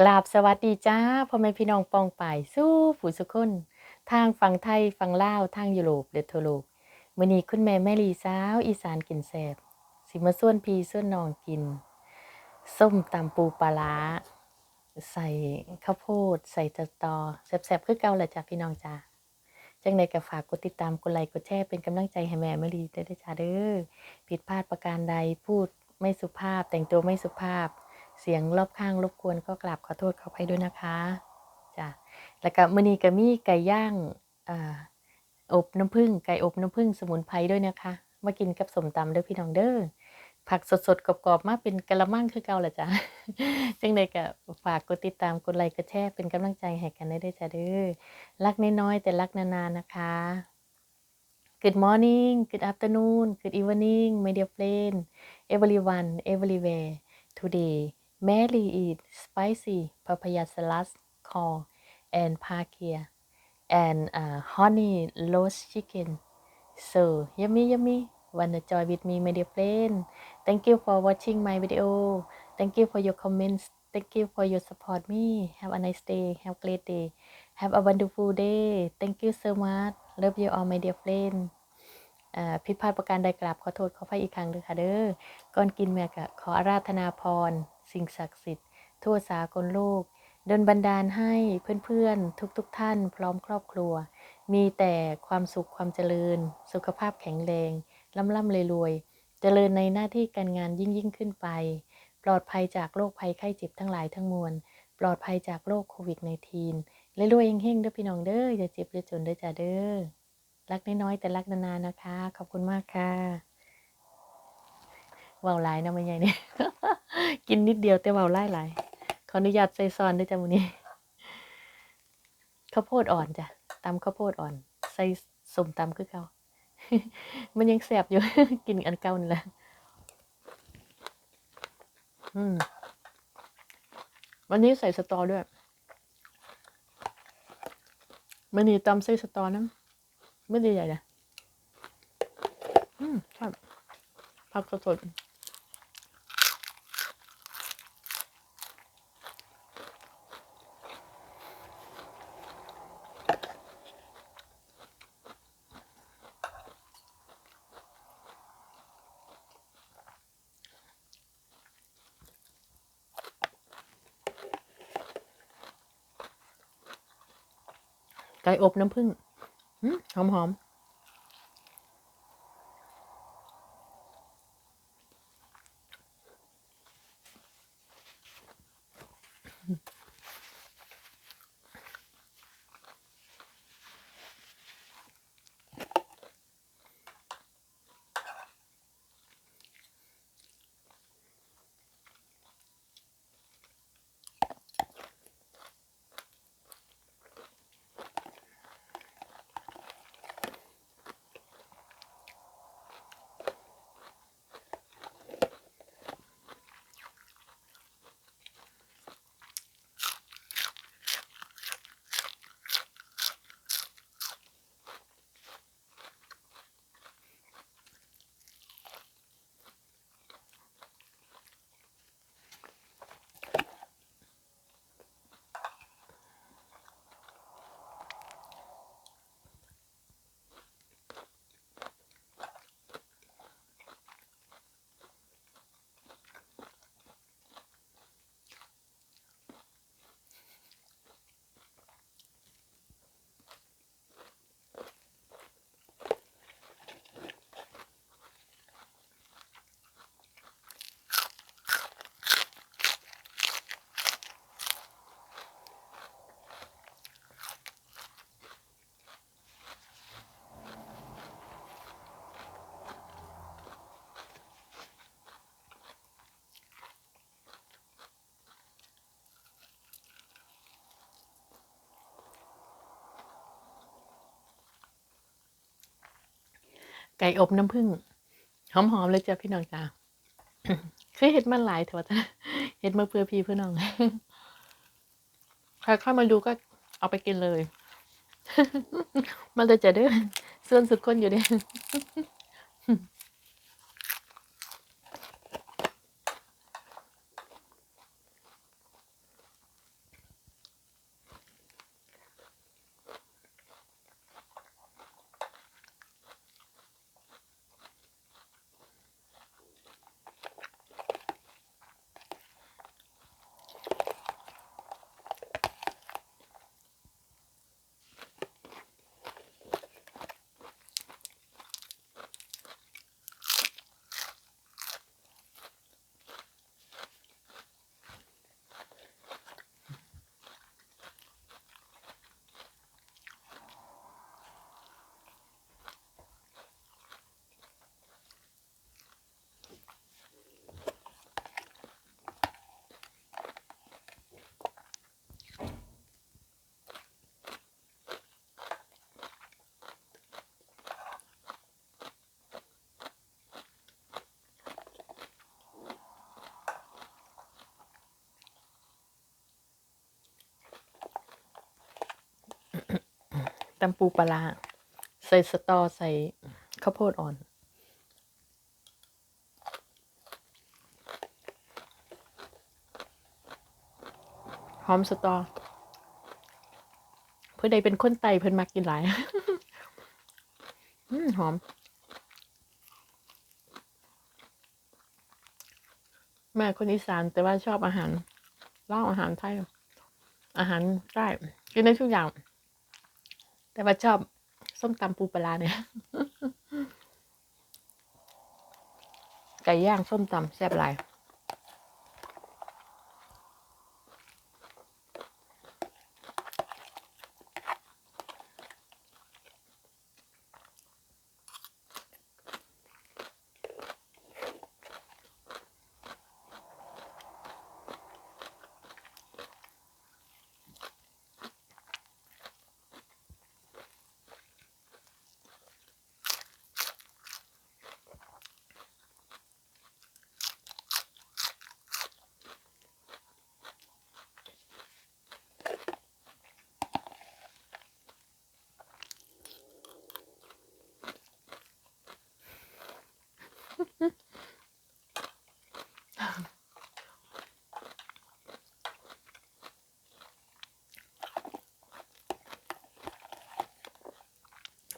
กราบสวัสดีจ้าพ่อแม่พี่น้องปองป่ายสู้ผู้สุคนทางฝั่งไทยฝั่งลาวทางยุโรปและทั่วโลกมื้อนี้คุณแม่แม่ลีสาว อีสานกินแซ่บสิมาส่วนพี่ส่วนน้องกิน ส้มตำปูปลาร้าใส่ข้าวโพด ใส่ตะตอแซ่บๆคือเก่าแหละจ้าพี่น้องจ้าจังใดก็ฝากกดติดตามกดไลค์กดแชร์เป็นกำลังใจให้แม่แม่ลีได้ด้วยจ้าเด้อผิดพลาดประการใดพูดไม่สุภาพแต่งตัวไม่สุภาพ เสียงรอบข้างรบกวนก็กราบขอโทษเขาไปด้วยนะคะจ้ะแล้วก็มื้อนี้ก็มีไก่ย่างอ่าอบน้ำผึ้งไก่อบน้ำผึ้งสมุนไพรด้วยนะคะ มากินกับสมตำเด้อพี่น้องเด้อผักสดๆกรอบๆ มากเป็นกะละมังคือเก่าแหละจ้ะจังใดก็ฝากกดติดตามกดไลค์กดแชร์เป็นกำลังใจให้กันได้ด้วยจ้ะเด้อรักน้อยๆแต่รักนานๆนะคะ Good morning good afternoon good evening my dear friend everyone everywhere today Mary eat spicy papaya salad corn and pakia and uh, honey roast chicken. So yummy yummy. Wanna join with me, my dear friend? Thank you for watching my video. Thank you for your comments. Thank you for your support me. Have a nice day. Have a great day. Have a wonderful day. Thank you so much. Love you all, my dear friend. ผิดพลาดประการใดกราบขอโทษขออภัยอีกครั้งด้วยค่ะเด้อก่อนกินแม่ก็ขออาราธนาพร สิ่งศักดิ์สิทธิ์ ทั่วสากลโลกดลบันดาลให้เพื่อนๆ ทุกๆทท่านพร้อมครอบครัว มีแต่ความสุขความเจริญ สุขภาพแข็งแรงล่ำล่ำรวยๆเจริญในหน้าที่การงานยิ่งยิ่งขึ้นไป ปลอดภัยจากโรคภัยไข้เจ็บทั้งหลายทั้งมวล ปลอดภัยจากโรคโควิด -19 และรวยเฮงๆเด้อพี่น้องเด้ออย่าเจ็บอย่าจนเด้อจ้าเด้อรักน้อยๆแต่รักนานๆนะคะ ขอบคุณมากค่ะ เว้าวหลายนะมันใหญ่เนี่ยกินนิดเดียวแต่เว้าวหลายหลายขออนุญาตใส่ซอนด้วยจ้ะมื้อนี้ข้าวโพดอ่อนจ้ะตำข้าวโพดอ่อน ใส่สมตำคือเก่ามันยังแสบอยู่ กินอันเก่านี่แหละอืมวันนี้ใส่สตอด้วยมันนี้ตำใส่สตอนะไม่ด้ใหญ่นะอืมชอบผักสดๆ ไก่อบน้ำผึ้งหอมหอม ไก่อบน้ำผึ้งหอมๆเลยจ้ะพี่น้องจ้าเคยเห็ดมันหลายเถอะจ้ะเห็ดมาเพื่อพี่เพื่อน้องใครเข้ามาดูก็เอาไปกินเลย มันจะจะเด้อส่วนสุดคนอยู่เด้ ตำปูปลาใส่สตอใส่ข้าวโพดอ่อน หอมสตอ เพื่อใดเป็นคนไตเพิ่นมักกินหลายอืมหอม แม่คนอีสานแต่ว่าชอบอาหารเล่าอาหารไทย อาหารใต้กินได้ทุกอย่าง แต่ว่าชอบส้มตำปูปลาเนี่ยไก่ย่างส้มตำแซ่บหลาย เ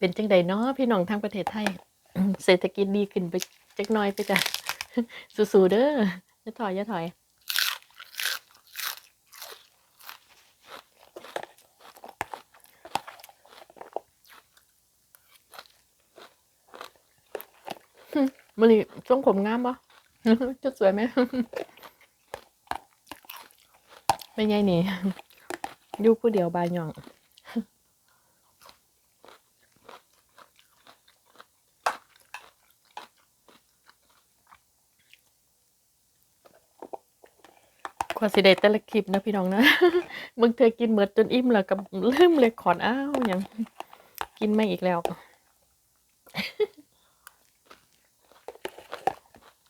ป็นจังใดเนาะพี่น้องทางประเทศไทย เศรษฐกิจดีขึ้นไปจักหน้อยไปจ้ะสู้ๆเด้ออย่าถอยอย่าถอย มันนี่ช่วงผมงามปะจะสวยไหมไม่ไงนี่อยู่ผู้เดียวบายหย่องกว่าสิได้แต่ละคลิปนะพี่น้องนะมึงเธอกินเหมือดจนอิ่มแล้วก็ลืมเลยขอนอ้าวยังกินไม่อีกแล้ว อืม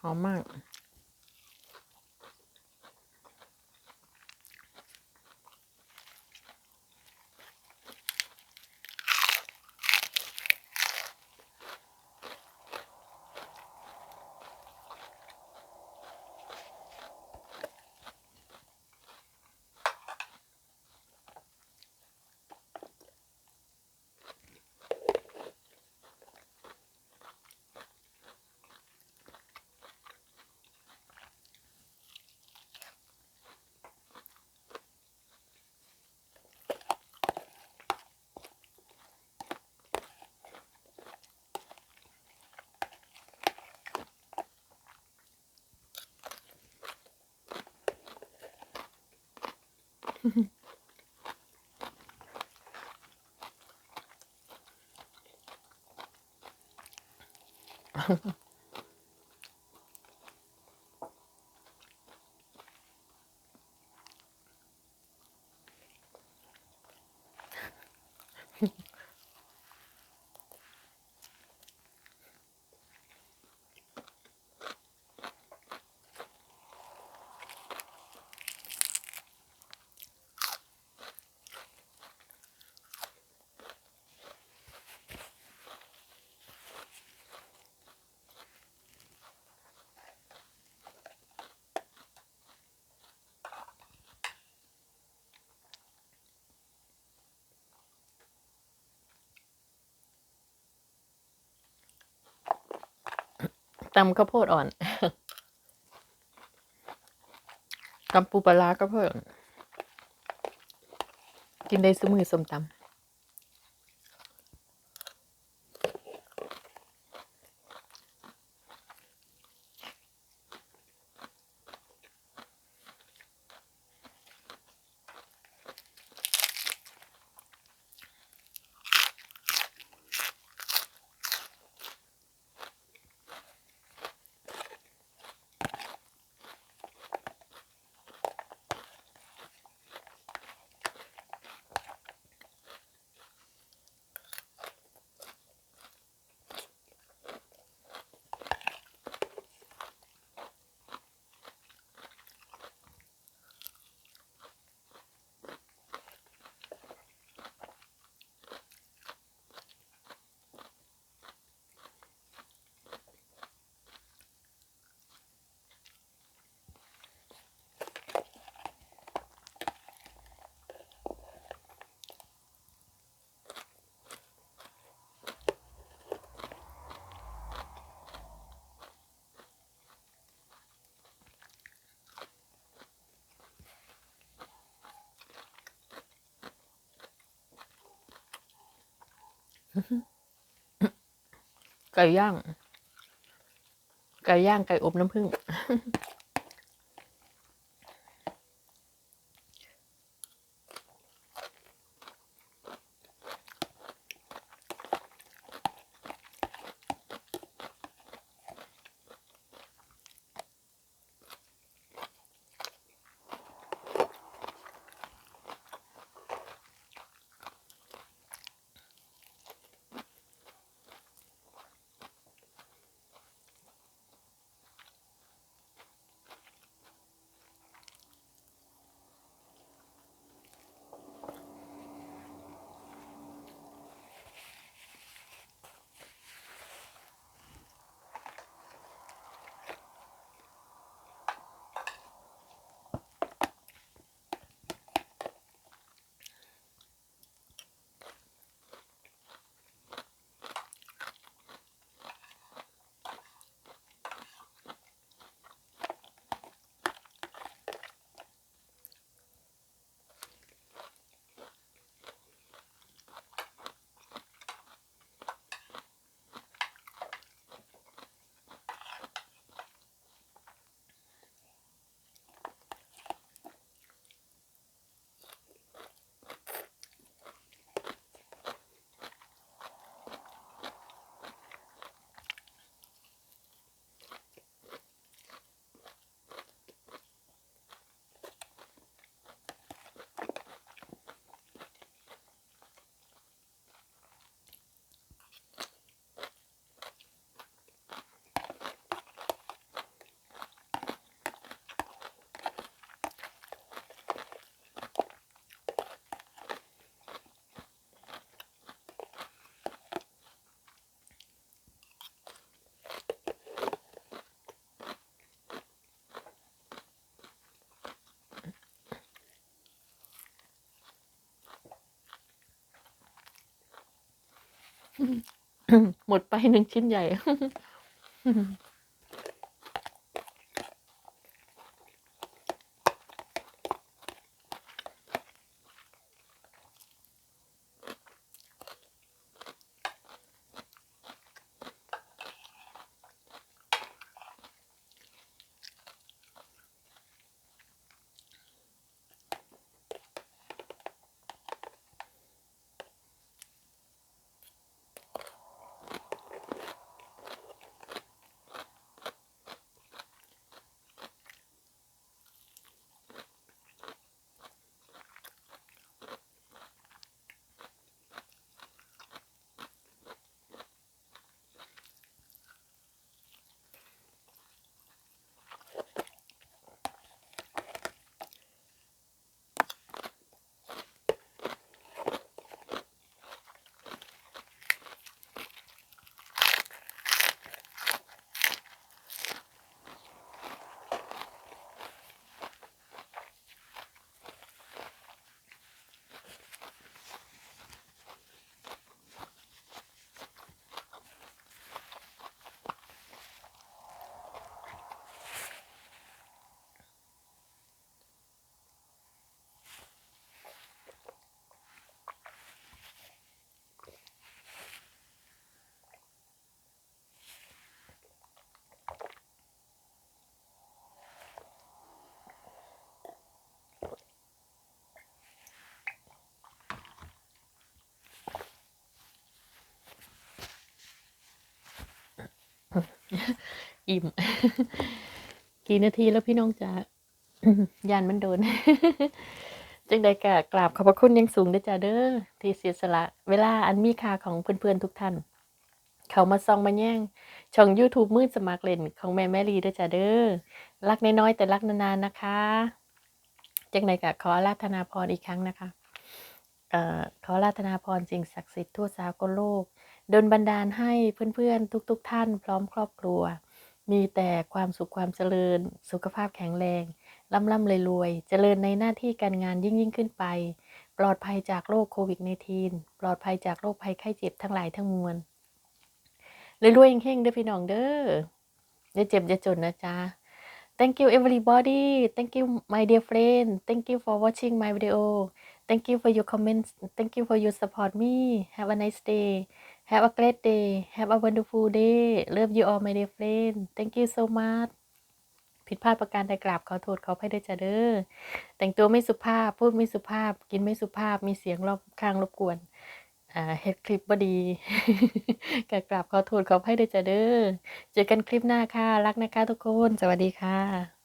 หอมมาก フフフフ。 ตำข้าวโพดอ่อนตำปูปลาร้าข้าวโพดอ่อนกินได้สมือสมตำ ไก่ย่าง ไก่ย่างไก่อบน้ำผึ้ง หมดไปหนึ่งชิ้นใหญ่ อิ่ม กี่นาทีแล้วพี่น้องจ๋ายานมันโดนจังใดกะกราบขอบพระคุณยังสูงด้จ้าเด้อที่เสียสละ เวลาอันมีค่าของเพื่อนๆทุกท่าน เขามาซองมาแย่ง ช่อง YouTube มืดสมัครเล่นของแม่แม่ลีด้จ้าเด้อรักน้อยๆแต่รักนานๆนะคะจังใดกะขออาราธนาพรอีกครั้งนะคะเอ่อขออาราธนาพรสิ่งศักดิ์สิทธิ์ทั่วสากลโลก ดลบันดาลให้เพื่อนๆ ทุกๆท่านพร้อมครอบครัว มีแต่ความสุขความเจริญ สุขภาพแข็งแรงร่ำร่ำรวยรวยๆเจริญในหน้าที่การงานยิ่งยิ่งขึ้นไป ปลอดภัยจากโรคโควิด -19 ปลอดภัยจากโรคภัยไข้เจ็บทั้งหลายทั้งมวลรวยๆเฮงๆเด้อพี่น้องเด้ออย่าเจ็บอย่าจนนะจ๊ะ Thank you everybody. Thank you my dear friend. Thank you for watching my video. thank you for your comments thank you for your support me have a nice day have a great day have a wonderful day love you all my dear friend thank you so much ผิดพลาดประการใดกราบขอโทษขออภัยด้วยจ้ะเด้อแต่งตัวไม่สุภาพ พูดไม่สุภาพ กินไม่สุภาพ มีเสียงรอบข้างรบกวนอ่าเฮ็ดคลิปบ่ดีกกราบขอโทษขออภัยด้วยจ้ะเด้อ เจอกันคลิปหน้าค่ะ รักนะคะทุกคน สวัสดีค่ะ